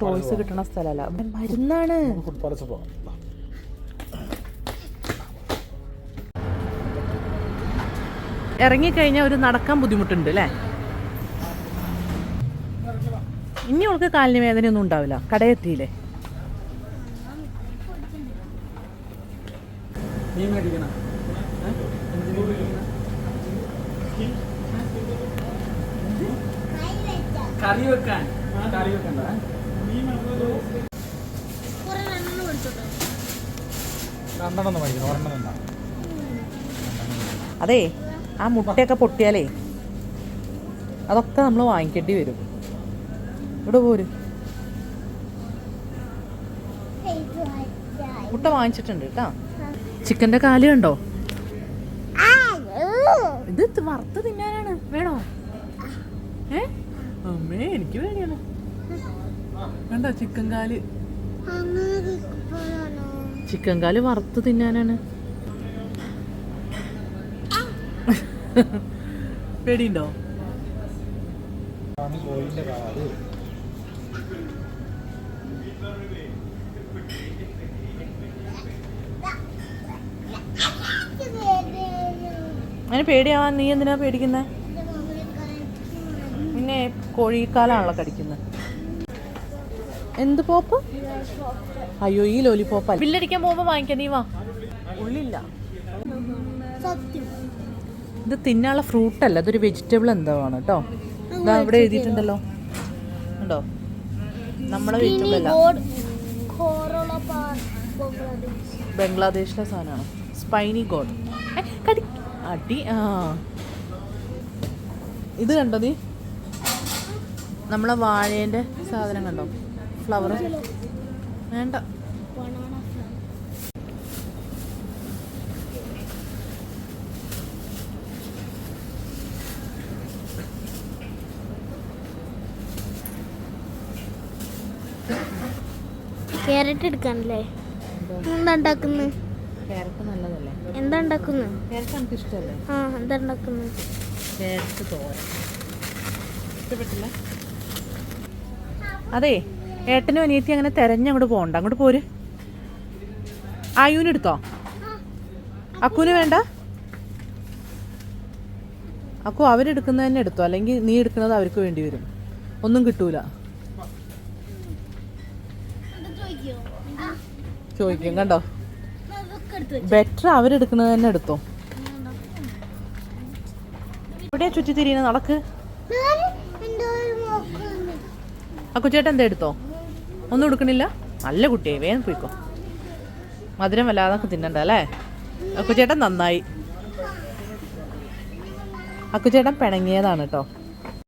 Toys കിട്ടണ സ്ഥലമല്ല മരുന്നാണ്. ഇറങ്ങിക്കഴിഞ്ഞാൽ ഒരു നടക്കാൻ ബുദ്ധിമുട്ടുണ്ട് അല്ലേ? ഇനി അവൾക്ക് കാലിന് വേദനയൊന്നും ഉണ്ടാവില്ല. കടയെത്തിയില്ലേ മീൻ മേടിക്കണം? കറി വെക്കാൻ. കറി വെക്കണ്ട രണ്ടെണ്ണം മേടിക്കണം ഒരെണ്ണം തന്നാ അതേ ആ മുട്ടയൊക്കെ പൊട്ടിയാലേ അതൊക്കെ നമ്മൾ വാങ്ങിക്കേണ്ടി വരും. ഇവിടെ പോര്? മുട്ട വാങ്ങിച്ചിട്ടുണ്ട് കേട്ടാ. ചിക്കന്റെ കാൽ കണ്ടോ? ഇത് വറുത്ത് തിന്നാനാണ്. വേണോ? ഏ? അമ്മേ എനിക്ക് വേണ്ടിയാണ്. കണ്ടോ ചിക്കൻ കാൽ? ചിക്കൻ കാൽ വറുത്ത് തിന്നാനാണ്. പേടിയുണ്ടോ? അതിന് പേടിയാവാൻ നീ എന്തിനാ പേടിക്കുന്നത് പിന്നെ കോഴിക്കാലാണല്ലോ കടിക്കുന്നത്. എന്ത് പോപ്പ്? അയ്യോ ഈ ലോലിപ്പോപ്പ ബില്ലടിക്കാൻ പോകുമ്പോ വാങ്ങിക്കാൻ നീ വാ. ഉള്ളില്ല. ഇത് തിന്നാനുള്ള ഫ്രൂട്ട് അല്ല ഇതൊരു വെജിറ്റബിൾ എന്തോ ആണ് കേട്ടോ ഇതാ ഇവിടെ എഴുതിയിട്ടുണ്ടല്ലോ. ഉണ്ടോ? നമ്മളെ വെജിറ്റബിൾ അല്ല. ബംഗ്ലാദേശിലെ സാധനമാണ്. സ്പൈനി ഗോഡ് കടി അടി ആ. ഇത് കണ്ടോ നീ? നമ്മളെ വാഴേന്റെ സാധനം കണ്ടോ? ഫ്ലവർ വേണ്ട. ക്യാരറ്റ് എടുക്കാനല്ലേ? എന്താ? ഉണ്ടാക്കുന്നത് ക്യാരറ്റ് നല്ലതല്ലേ? എന്താ ഉണ്ടാക്കുന്നത് ക്യാരറ്റ് നമുക്ക് ഇഷ്ടമല്ലേ ആ എന്താ ഉണ്ടാക്കുന്നത് ക്യാരറ്റ് തോരൻ. ഇഷ്ടപ്പെട്ടില്ല? അതെ ഏട്ടനും അനിയത്തി അങ്ങനെ തെരഞ്ഞ് അങ്ങോട്ട് പോകണ്ട. അങ്ങോട്ട് പോര്. ആയുവിന് എടുത്തോ? അക്കുവിന് വേണ്ട? അക്കു അവരെടുക്കുന്നത് തന്നെ എടുത്തോ? അല്ലെങ്കിൽ നീ എടുക്കുന്നത് അവർക്ക് വേണ്ടി വരും. ഒന്നും കിട്ടൂല. ചോദിക്കും കണ്ടോ? ബെറ്റർ അവരെടുക്കുന്നത് തന്നെ എടുത്തോ? എവിടെയാ ചുറ്റി തിരിയുന്നത് നടക്ക് അക്കുച്ചേട്ടൻ എന്താ എടുത്തോ? ഒന്നും കൊടുക്കണില്ല നല്ല കുട്ടിയായി വേഗം പോയിക്കോ മധുരം വല്ലാതെ തിന്നണ്ട അല്ലേ? അക്കുചേട്ടൻ നന്നായി. അക്കുചേട്ടൻ പിണങ്ങിയതാണ് കേട്ടോ.